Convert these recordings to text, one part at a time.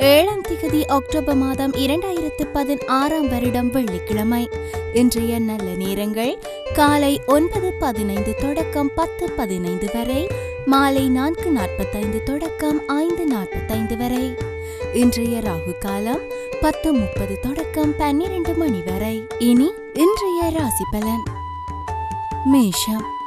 ஏழாம் திகதி அக்டோபர் மாதம் இரண்டாயிரத்து பதினாறாம் வருடம் வெள்ளிக்கிழமை. இன்றைய நல்ல நேரங்கள் காலை ஒன்பது பதினைந்து தொடக்கம் பத்து பதினைந்து வரை மாலை நான்கு நாற்பத்தைந்து தொடக்கம் ஐந்து நாற்பத்தைந்து வரை. இன்றைய ராகு காலம் பத்து முப்பது தொடக்கம் பன்னிரண்டு மணி வரை. இனி இன்றைய ராசி பலன். மேஷம்.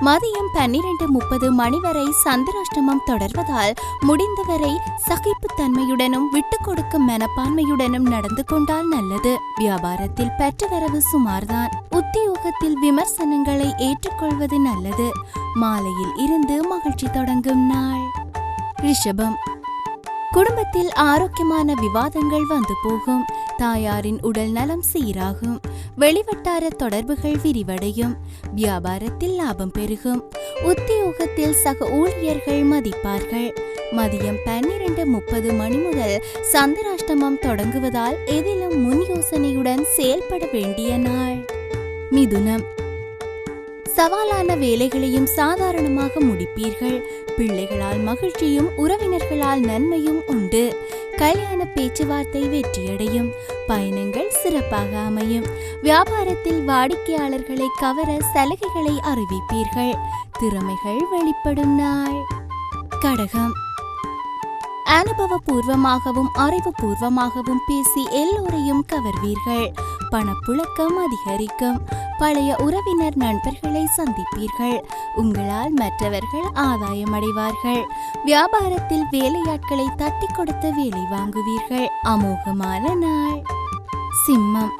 மதியம் பன்னிரண்டு முப்பது மணி வரை சந்திராஷ்டமம் தொடர்வதால் முடிந்தவரை சகிப்புத்தன்மையுடனும் விட்டுக் கொடுக்கும் மனப்பான்மையுடனும் நடந்து கொண்டால் நல்லது. வியாபாரத்தில் பெற்றவரவு சுமார்தான். உத்தியோகத்தில் விமர்சனங்களை ஏற்றுக்கொள்வது நல்லது. மாலையில் இருந்து மகிழ்ச்சி தொடங்கும் நாள். ரிஷபம். குடும்பத்தில் ஆரோக்கியமான விவாதங்கள் வந்து போகும். தாயாரின் உடல் நலம் சீராகும். வெளிவட்டார தொடர்புகள் விரிவடையும். வியாபாரத்தில் லாபம் பெருகும். உத்தியோகத்தில் சக ஊழியர்கள் மதிப்பார்கள். மதியம் பன்னிரண்டு முப்பது மணி முதல் சந்திராஷ்டமம் தொடங்குவதால் எதிலும் முன் யோசனையுடன் செயல்பட வேண்டிய நாள். மிதுனம். சவாலான வேலைகளையும் சாதாரணமாக முடிப்பீர்கள். பிள்ளைகளால் மகிழ்ச்சியும் உறவினர்களால் நன்மையும் உண்டு. கல்யாண பேச்சுவார்த்தை வெற்றியடையும். பயணங்கள் சிறப்பாக அமையும். வியாபாரத்தில் வாடிக்கையாளர்களை கவர சலுகைகளை அறிவிப்பீர்கள். திறமைகள் வெளிப்படும் நாள். கடகம். அனுபவபூர்வமாகவும் அறிவுபூர்வமாகவும் பேசி எல்லோரையும் கவர்வீர்கள். பணப்புழக்கம் அதிகரிக்கும். பழைய உறவினர் நண்பர்களை சந்திப்பீர்கள். உங்களால் மற்றவர்கள் ஆதாயம் அடைவார்கள் வியாபாரத்தில் வேலையாட்களை தட்டி கொடுத்து வேலை வாங்குவீர்கள். அமோகமான நாள். சிம்மம்.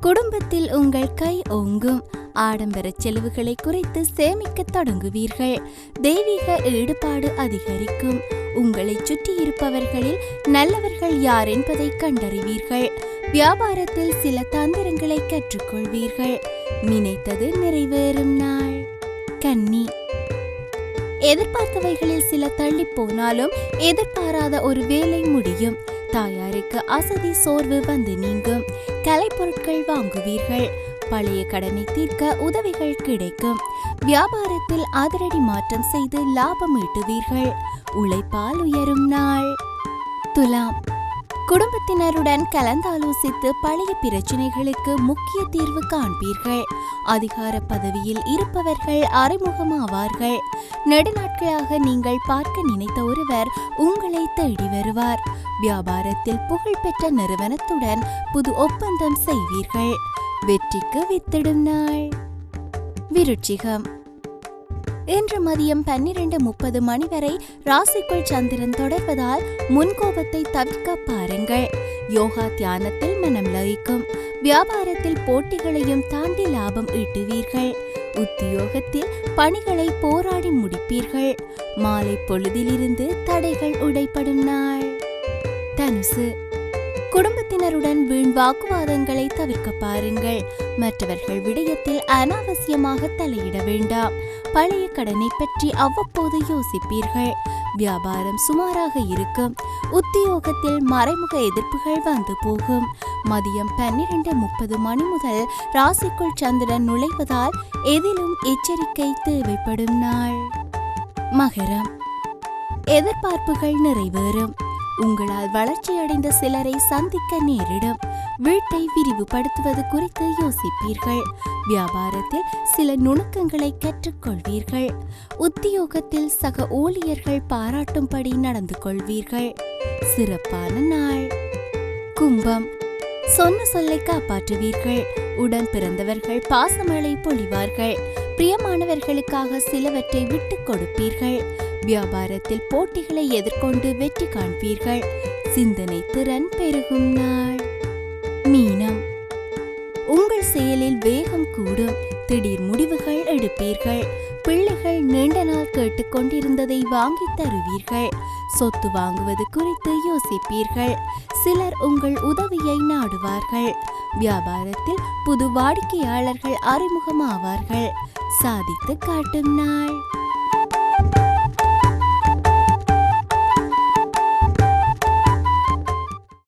குடும்பத்தில் உங்கள் கை ஓங்கும். ஆடம்பர செலவுகளை குறைத்து சேமிக்க தொடங்குவீர்கள். தெய்வீக ஈடுபாடு அதிகரிக்கும். உங்களை சுற்றி இருப்பவர்களில் நல்லவர்கள் யார் என்பதை கண்டறிவீர்கள். வியாபாரத்தில் சில தந்திரங்களை கற்றுக்கொள்வீர்கள். நினைத்தது நிறைவேறும் நாள். கன்னி. எதிர்பார்த்தவைகளில் சில தள்ளி போனாலும் எதிர்பாராத ஒரு வேலை முடியும். தாயாருக்கு அசதி சோர்வு வந்து நீங்கும். கலைப்பொருட்கள் வாங்குவீர்கள். பழைய கடனை தீர்க்க உதவிகள் கிடைக்கும். வியாபாரத்தில் அதிரடி மாற்றம் செய்து லாபம் ஈட்டுவீர்கள். உழைப்பால் உயரும் நாள். துலாம். குடும்பத்தினருடன் கலந்தாலோசித்து பழைய பிரச்சனைகளுக்கு முக்கிய தீர்வு காண்பீர்கள். அதிகார பதவியில் இருப்பவர்கள் அறிமுகமாவார்கள். நெடுநாட்களாக நீங்கள் பார்க்க நினைத்த ஒருவர் உங்களை தேடி வருவார். வியாபாரத்தில் புகழ்பெற்ற நிறுவனத்துடன் புது ஒப்பந்தம் செய்வீர்கள். வெற்றிக்கு வித்திடும் நாள். விருட்சிகம். இன்று மதியம் பன்னிரண்டு முப்பது மணி வரை ராசிக்குள் சந்திரன் தொடர்வதால் முன்கோபத்தை தவிர்க்க பாருங்கள். யோகா தியானத்தில் மனம் லயிக்கும். வியாபாரத்தில் போட்டிகளையும் தாண்டி லாபம் ஈட்டுவீர்கள். உத்தியோகத்தில் பணிகளை போராடி முடிப்பீர்கள். மாலை பொழுதிலிருந்து தடைகள் உடைப்படும் நாள். தனுசு. குடும்பத்தினருடன் வீண் வாக்குவாதங்களை தவிர்க்க பாருங்கள். மற்றவர்கள் விடயத்தில் அனாவசியமாக தலையிட வேண்டாம். பழைய கடனை பற்றி அவ்வப்போது யோசிப்பீர்கள். வியாபாரம் சுமாராக இருக்கும். உத்தியோகத்தில் மறைமுக எதிர்ப்புகள் வந்து போகும். மதியம் பன்னிரண்டு முப்பது மணி முதல் ராசிக்குள் சந்திரன் நுழைவதால் எதிலும் எச்சரிக்கை தேவைப்படும் நாள். மகரம். எதிர்பார்ப்புகள் நிறைவேறும். உங்களால் வளர்ச்சியடைந்த சிலரை சந்திக்க நேரிடும். வீட்டை விரிவுபடுத்துவது குறித்து யோசிப்பீர்கள். வியாபாரத்தில் சில நுணுக்கங்களை கற்றுக்கொள்வீர்கள். உத்தியோகத்தில் சக ஊழியர்கள் பாராட்டும்படி நடந்து கொள்வீர்கள். சிறப்பான நாள். கும்பம். சொன்ன சொல்லை காப்பாற்றுவீர்கள். உடன் பிறந்தவர்கள் பாசமழை பொழிவார்கள். பிரியமானவர்களுக்காக சிலவற்றை விட்டுக் கொடுப்பீர்கள். வியாபாரத்தில் போட்டிகளை எதிர்கொண்டு வெற்றி காண்பீர்கள். சிந்தனை திறன் பெருகும் நாள். மீனம். உங்கள் செயலில் வேகம் கூடும். திடீர் முடிவுகள் எடுப்பீர்கள். பிள்ளைகள் நீண்ட நாள் கேட்டுக்கொண்டிருந்ததை வாங்கி தருவீர்கள். சொத்து வாங்குவது குறித்து யோசிப்பீர்கள். சிலர் உங்கள் உதவியை நாடுவார்கள். வியாபாரத்தில் புது வாடிக்கையாளர்கள் அறிமுகமாவார்கள். சாதித்து காட்டும் நாள்.